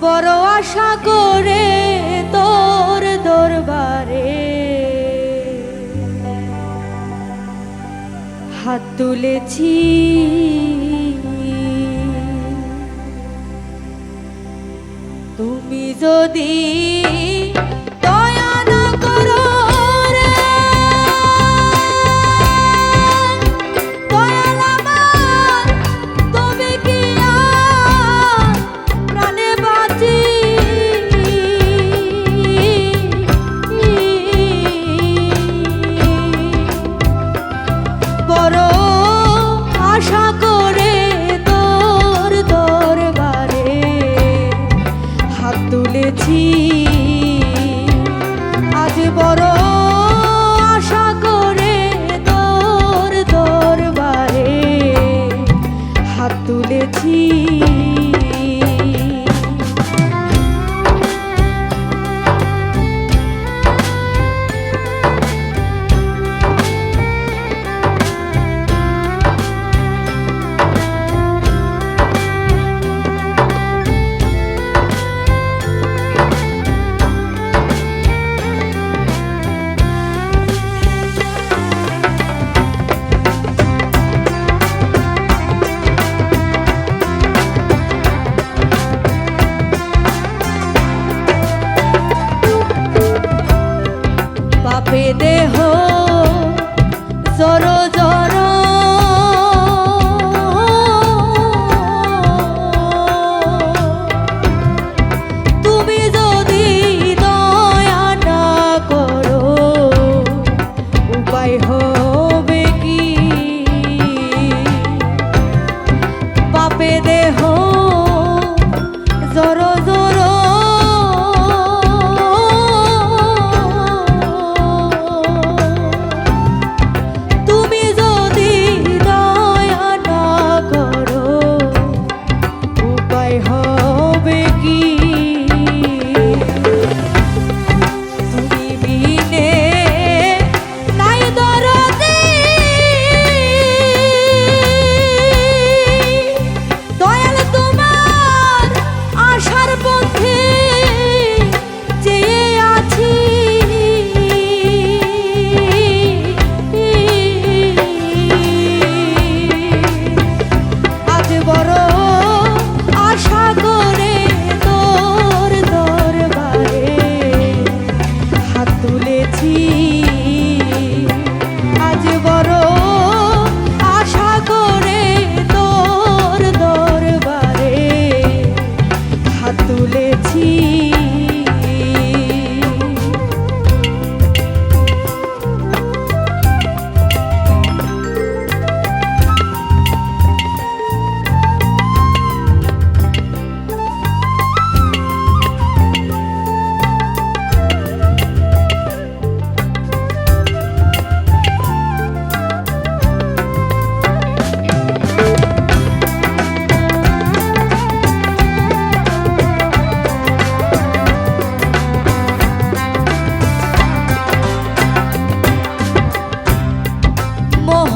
বড় আশা করে তোর দরবারে। হাত তুলেছি। তুমি যদি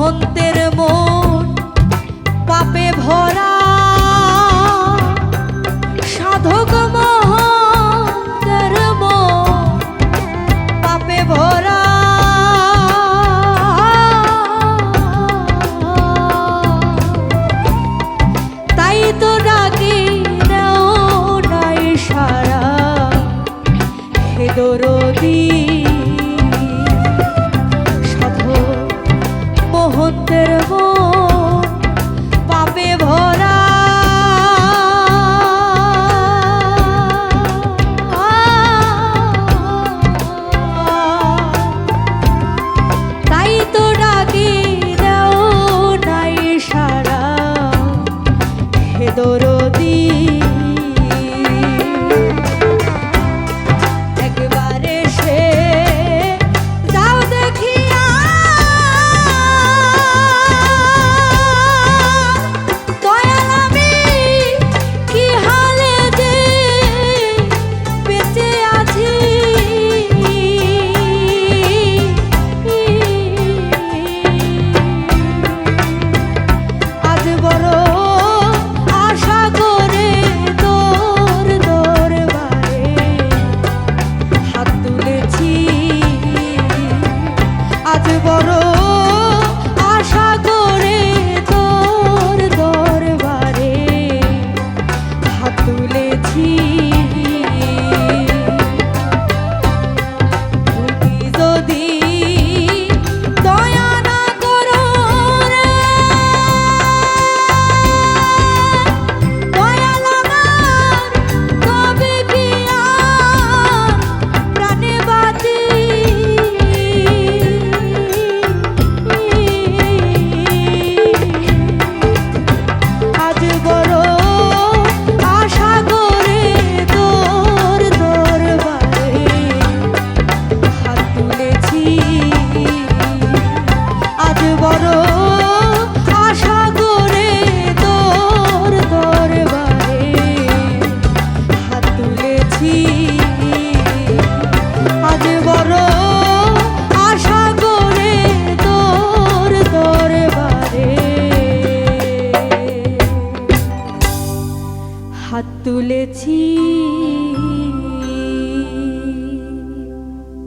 মহন্তের মন, পাপে ভরা। সাধক মহন্তের মন, পাপে ভরা। তাই তো ডাকি নাই সারা। হেদরদী